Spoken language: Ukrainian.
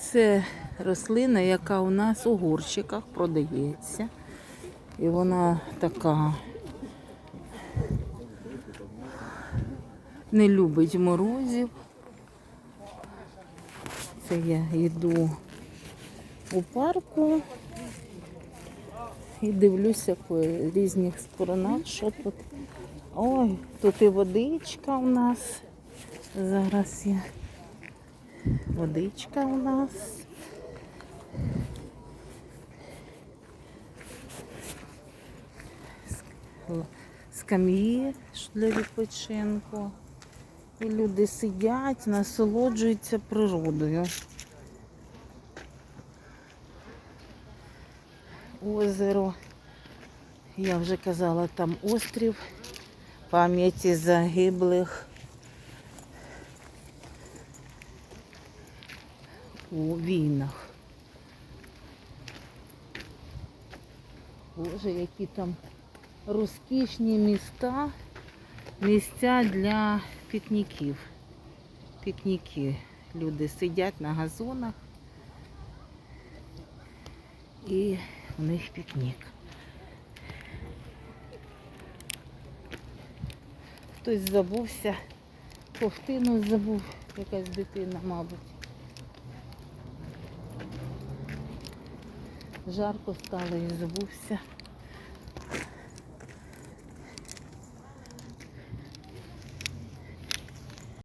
Це рослина, яка у нас у горщиках продається. І вона така не любить морозів. Це я йду у парку і дивлюся по різних сторонах, що тут. Ой, тут і водичка у нас. Зараз є. Водичка у нас. Ск- Скам'ї для відпочинку. І люди сидять, насолоджуються природою. Озеро. Я вже казала, там острів пам'яті загиблих у війнах. Боже, які там розкішні міста, місця для пікніків. Пікніки. Люди сидять на газонах і у них пікнік. Хтось забувся, ковтину забув, якась дитина, мабуть. Жарко стало і забувся.